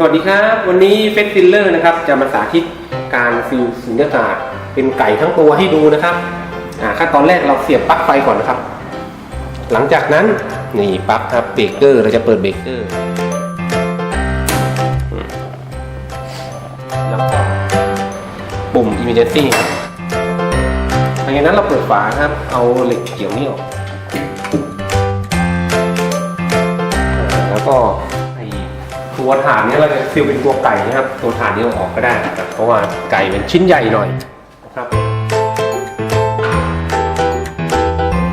สวัสดีครับ วันนี้เฟสฟิลเลอร์นะครับจะมาสาธิตการฟิลสุญญากาศเป็นไก่ทั้งตัวให้ดูนะครับขั้นตอนแรกเราเสียบปลั๊กไฟก่อนนะครับ หลังจากนั้นนี่ปลั๊กครับเบรกเกอร์เราจะเปิดเบรกเกอร์แล้วก็ปุ่ม emergency ครับหลังจากนั้นเราเปิดฝาครับ เอาเหล็กเกี่ยวนี่ออกแล้วก็ ตัวฐานนี้เราจะฟิลเป็นตัวไก่นะครับ ตัวฐานนี้เอาออกก็ได้นะครับเพราะว่าไก่เป็นชิ้นใหญ่หน่อยนะครับ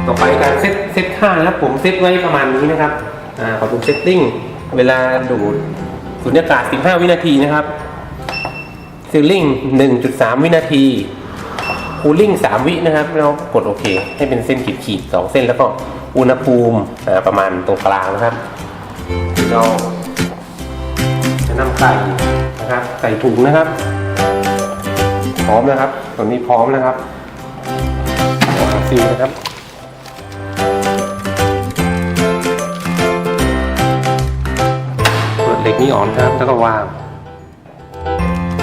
ต่อไปการเซตเซตค่านะครับ ผมเซตไว้ประมาณนี้นะครับอ่าขอดูเซตติ้งเวลาดูดสุญญากาศ 15 วินาทีนะครับซิลลิ่ง1.3 วินาทีคูลิ่ง3 วินะครับเรากดโอเค ให้เป็นเส้นขีดขีดสองเส้นแล้วก็อุณหภูมิประมาณตรงกลางนะครับเรา นำไก่นะครับใส่ถุงนะครับ พร้อมนะครับตอนนี้พร้อมนะครับซิลนะครับเปิดเหล็กนี้ออนครับแล้วก็วาง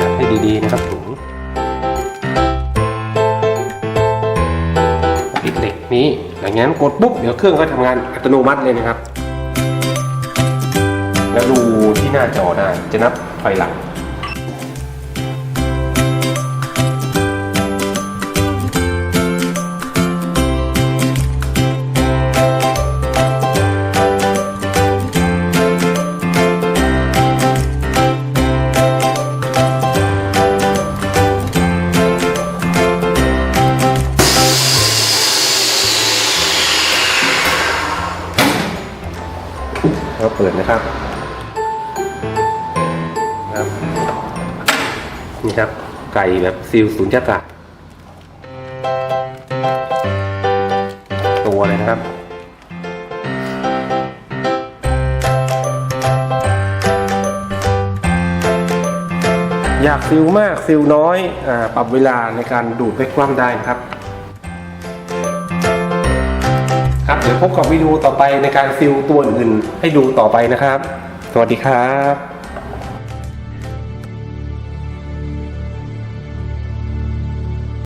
จัดให้ดีๆนะครับถุงปิดเหล็กนี้หลังจากนั้นกดปุ๊บเดี๋ยวเครื่องก็ทำงานอัตโนมัติเลยนะครับ แล้วดูที่หน้าจอได้จะนับถอยหลังแล้วเปิดนะครับ นี่ครับ ไก่แบบซีลสูญญากาศตัวเลยนะครับอยากซิลมากซิลน้อยอปรับเวลาในการดูดไปกล้ามได้นะครับ ครับเดี๋ยวพบกับวิดีโอต่อไปในการซิลตัวอื่นให้ดูต่อไปนะครับ สวัสดีครับ